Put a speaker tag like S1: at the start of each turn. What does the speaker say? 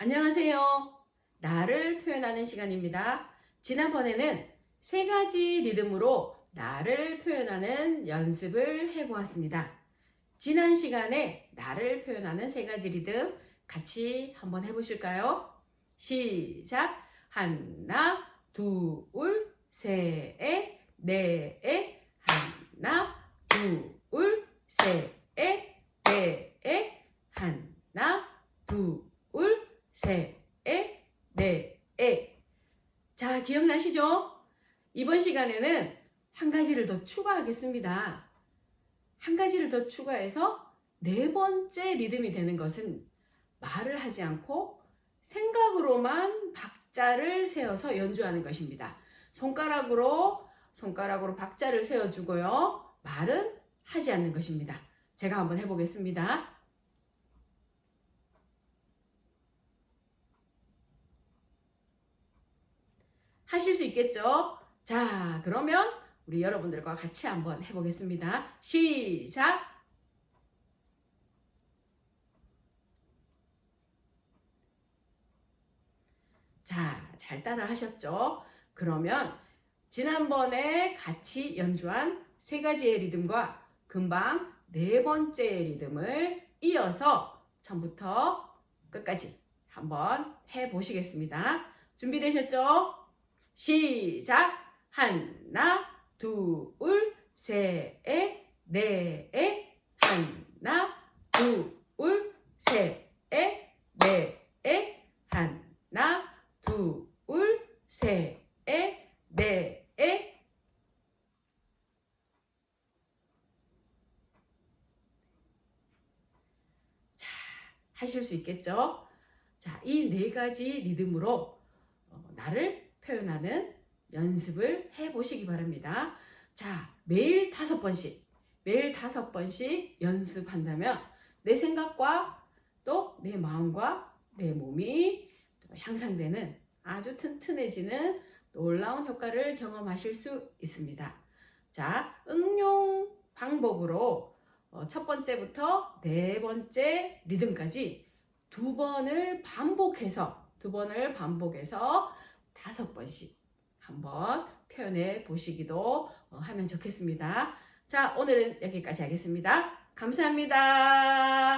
S1: 안녕하세요. 나를 표현하는 시간입니다. 지난번에는 세 가지 리듬으로 나를 표현하는 연습을 해보았습니다. 지난 시간에 나를 표현하는 세 가지 리듬 같이 한번 해보실까요? 시작! 하나, 둘, 셋, 넷, 하나, 둘, 셋, 넷, 하나, 둘, 셋, 넷, 자, 기억나시죠? 이번 시간에는 한 가지를 더 추가하겠습니다. 한 가지를 더 추가해서 네 번째 리듬이 되는 것은 말을 하지 않고 생각으로만 박자를 세워서 연주하는 것입니다. 손가락으로 손가락으로 박자를 세워주고요. 말은 하지 않는 것입니다. 제가 한번 해보겠습니다. 하실 수 있겠죠? 자, 그러면 우리 여러분들과 같이 한번 해보겠습니다. 시작! 자, 잘 따라 하셨죠? 그러면 지난번에 같이 연주한 세 가지의 리듬과 금방 네 번째 리듬을 이어서 처음부터 끝까지 한번 해 보시겠습니다. 준비되셨죠? 시작! 하나, 둘, 셋, 넷, 하나, 둘, 셋, 넷, 하나, 둘, 셋, 넷. 자, 하실 수 있겠죠? 자, 이 네 가지 리듬으로 어, 나를 표현하는 연습을 해 보시기 바랍니다. 자, 매일 다섯 번씩, 매일 다섯 번씩 연습한다면 내 생각과 또 내 마음과 내 몸이 또 향상되는 아주 튼튼해지는 놀라운 효과를 경험하실 수 있습니다. 자, 응용 방법으로 어, 첫 번째부터 네 번째 리듬까지 두 번을 반복해서 두 번을 반복해서 다섯 번씩 한번 표현해 보시기도 어, 하면 좋겠습니다. 자, 오늘은 여기까지 하겠습니다. 감사합니다.